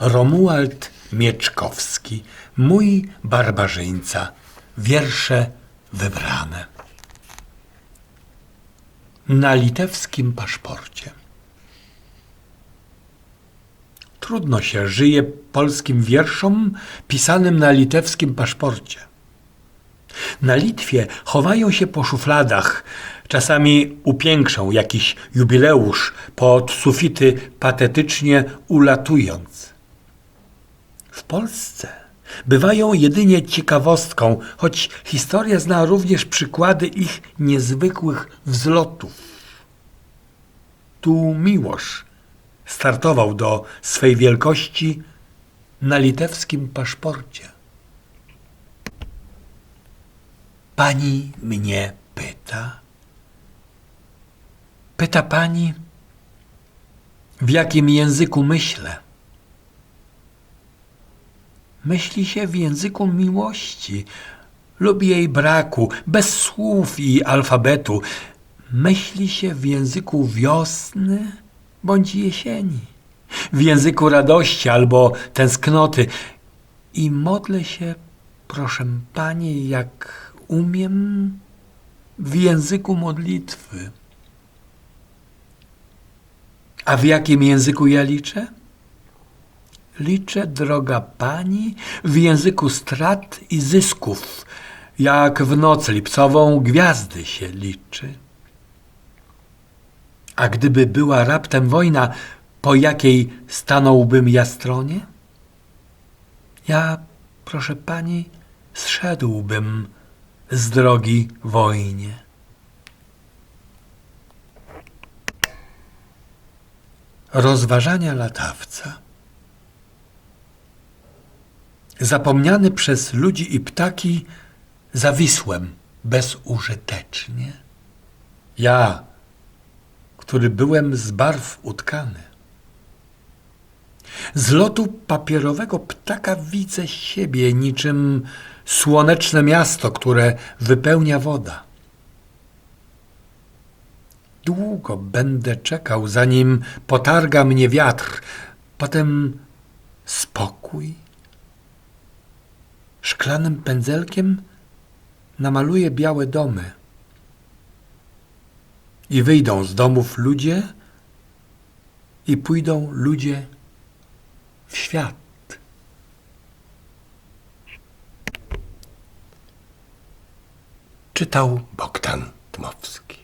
Romuald Mieczkowski, mój barbarzyńca, wiersze wybrane. Na litewskim paszporcie. Trudno się żyje polskim wierszom pisanym na litewskim paszporcie. Na Litwie chowają się po szufladach, czasami upiększą jakiś jubileusz pod sufity patetycznie ulatując. Polsce bywają jedynie ciekawostką, choć historia zna również przykłady ich niezwykłych wzlotów. Tu Miłosz startował do swej wielkości na litewskim paszporcie. Pani mnie pyta? Pyta pani, w jakim języku myślę? Myśli się w języku miłości lub jej braku, bez słów i alfabetu. Myśli się w języku wiosny bądź jesieni, w języku radości albo tęsknoty. I modlę się, proszę pani, jak umiem, w języku modlitwy. A w jakim języku ja liczę? Liczę, droga pani, w języku strat i zysków, jak w noc lipcową gwiazdy się liczy. A gdyby była raptem wojna, po jakiej stanąłbym ja stronie? Ja, proszę pani, zszedłbym z drogi wojnie. Rozważania latawca Zapomniany przez ludzi i ptaki zawisłem bezużytecznie. Ja, który byłem z barw utkany. Z lotu papierowego ptaka widzę siebie niczym słoneczne miasto, które wypełnia woda. Długo będę czekał, zanim potarga mnie wiatr, potem spokój. Szklanym pędzelkiem namaluję białe domy. I wyjdą z domów ludzie, i pójdą ludzie w świat. Czytał Bogdan Dmowski.